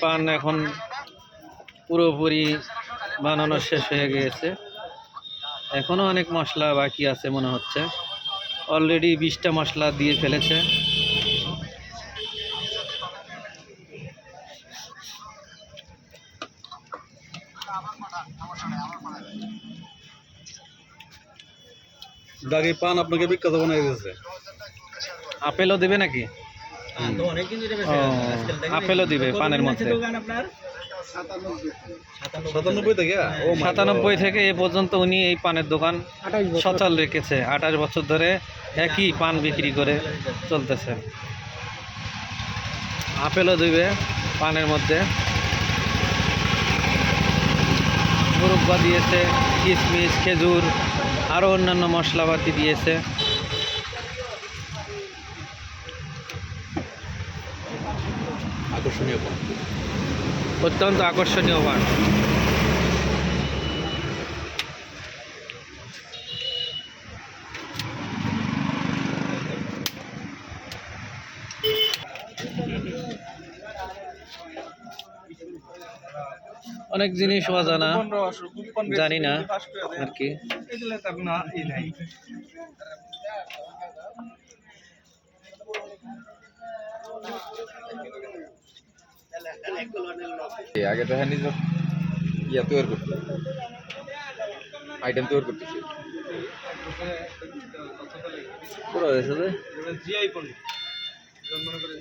পান এখন পুরোপুরি বানানো শেষ হয়ে গিয়েছে। এখনও অনেক মশলা বাকি আছে মনে হচ্ছে। অলরেডি বিশটা মশলা দিয়ে ফেলেছে। দাগি পান আপনাকে বিখ্যাত বানাই দিয়েছে। আপেলও দেবে নাকি? আপেলও দিবে পানের মধ্যে। সাতানব্বই। থেকে? ও সাতানব্বই থেকে এ পর্যন্ত উনি এই পানের দোকান সচল রেখেছে আঠাশ বছর ধরে একই পান বিক্রি করে চলতেছে। আপেলও দিবে পানের মধ্যে। মুরব্বা দিয়েছে কিশমিশ খেজুর আরও অন্যান্য মশলাপাতি দিয়েছে। আকর্ষণীয় পান অত্যন্ত আকর্ষণীয় পান অনেক জিনিস অজানা জানি না আর কি। আগে তো হ্যাঁ নিজের ইয়া তৈরি করতে আইটেম তৈরি করতেছি পুরো হয়েছে মনে করেন